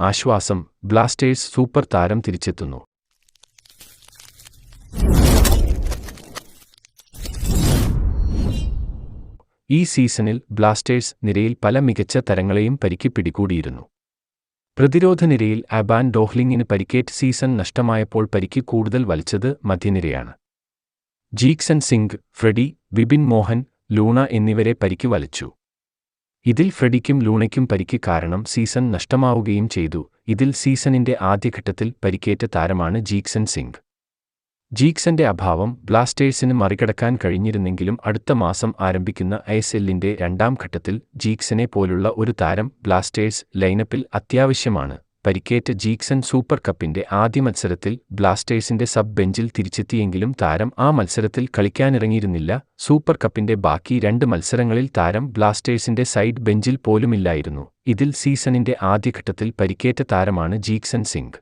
ആശ്വാസം Blasters super താരം തിരിച്ചെത്തുന്നു. ഈ സീസണിൽ ബ്ലാസ്റ്റേഴ്സ് നിരയിൽ പല മികച്ച തരങ്ങളെയും പരിക്ക് പിടികൂടിയിരുന്നു. പ്രതിരോധ നിരയിൽ അബാൻ ഡോഹ്ലിങ്ങിന് പരിക്കേറ്റ് സീസൺ നഷ്ടമായപ്പോൾ പരിക്ക് കൂടുതൽ വലിച്ചത് മധ്യനിരയാണ്. ജീക്സൺ സിംഗ് ഫ്രെഡി വിപിൻ മോഹൻ ലൂണ എന്നിവരെ പരിക്ക് വലിച്ചു. ഇതിൽ ഫ്രെഡിക്കും ലൂണയ്ക്കും പരിക്ക് കാരണം സീസൺ നഷ്ടമാവുകയും ചെയ്തു. ഇതിൽ സീസണിന്റെ ആദ്യഘട്ടത്തിൽ പരിക്കേറ്റ താരമാണ് ജീക്സൺ സിംഗ്. ജീക്സന്റെ അഭാവം ബ്ലാസ്റ്റേഴ്സിന് മറികടക്കാൻ കഴിഞ്ഞിരുന്നെങ്കിലും അടുത്ത മാസം ആരംഭിക്കുന്ന ഐഎസ്എല്ലിന്റെ രണ്ടാം ഘട്ടത്തിൽ ജീക്സനെ പോലുള്ള ഒരു താരം ബ്ലാസ്റ്റേഴ്സ് ലൈനപ്പിൽ അത്യാവശ്യമാണ്. പരിക്കേറ്റ ജീക്സൺ സൂപ്പർ കപ്പിന്റെ ആദ്യ മത്സരത്തിൽ ബ്ലാസ്റ്റേഴ്സിന്റെ സബ് ബെഞ്ചിൽ തിരിച്ചെത്തിയെങ്കിലും താരം ആ മത്സരത്തിൽ കളിക്കാനിറങ്ങിയിരുന്നില്ല. സൂപ്പർ കപ്പിന്റെ ബാക്കി രണ്ട് മത്സരങ്ങളിൽ താരം ബ്ലാസ്റ്റേഴ്സിന്റെ സൈഡ് ബെഞ്ചിൽ പോലുമില്ലായിരുന്നു. ഇതിൽ സീസണിന്റെ ആദ്യഘട്ടത്തിൽ പരിക്കേറ്റ താരമാണ് ജീക്സൺ സിംഗ്.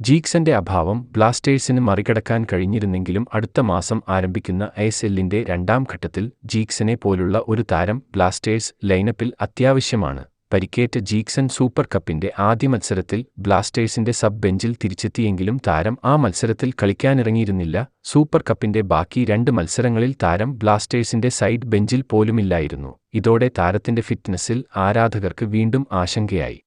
ജീക്സന്റെ അഭാവം ബ്ലാസ്റ്റേഴ്സിന് മറികടക്കാൻ കഴിഞ്ഞിരുന്നെങ്കിലും അടുത്ത മാസം ആരംഭിക്കുന്ന എസ് എല്ലിന്റെ രണ്ടാം ഘട്ടത്തിൽ ജീക്സനെ പോലുള്ള ഒരു താരം ബ്ലാസ്റ്റേഴ്സ് ലൈനപ്പിൽ അത്യാവശ്യമാണ്. പരിക്കേറ്റ ജീക്സൺ സൂപ്പർ കപ്പിന്റെ ആദ്യ മത്സരത്തിൽ ബ്ലാസ്റ്റേഴ്സിന്റെ സബ് ബെഞ്ചിൽ തിരിച്ചെത്തിയെങ്കിലും താരം ആ മത്സരത്തിൽ കളിക്കാനിറങ്ങിയിരുന്നില്ല. സൂപ്പർ കപ്പിന്റെ ബാക്കി രണ്ട് മത്സരങ്ങളിൽ താരം ബ്ലാസ്റ്റേഴ്സിന്റെ സൈഡ് ബെഞ്ചിൽ പോലുമില്ലായിരുന്നു. ഇതോടെ താരത്തിന്റെ ഫിറ്റ്നസിൽ ആരാധകർക്ക് വീണ്ടും ആശങ്കയായി.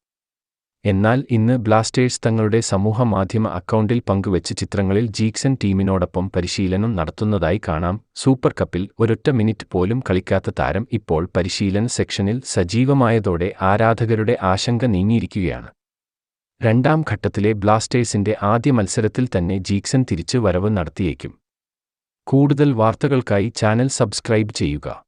എന്നാൽ ഇന്ന് ബ്ലാസ്റ്റേഴ്സ് തങ്ങളുടെ സമൂഹമാധ്യമ അക്കൗണ്ടിൽ പങ്കുവച്ച ചിത്രങ്ങളിൽ ജീക്സൺ ടീമിനോടൊപ്പം പരിശീലനം നടത്തുന്നതായി കാണാം. സൂപ്പർ കപ്പിൽ ഒരൊറ്റ മിനിറ്റ് പോലും കളിക്കാത്ത താരം ഇപ്പോൾ പരിശീലന സെക്ഷനിൽ സജീവമായതോടെ ആരാധകരുടെ ആശങ്ക നീങ്ങിയിരിക്കുകയാണ്. രണ്ടാം ഘട്ടത്തിലെ ബ്ലാസ്റ്റേഴ്സിന്റെ ആദ്യ മത്സരത്തിൽ തന്നെ ജീക്സൺ തിരിച്ചു വരവ് നടത്തിയേക്കും. കൂടുതൽ വാർത്തകൾക്കായി ചാനൽ സബ്സ്ക്രൈബ് ചെയ്യുക.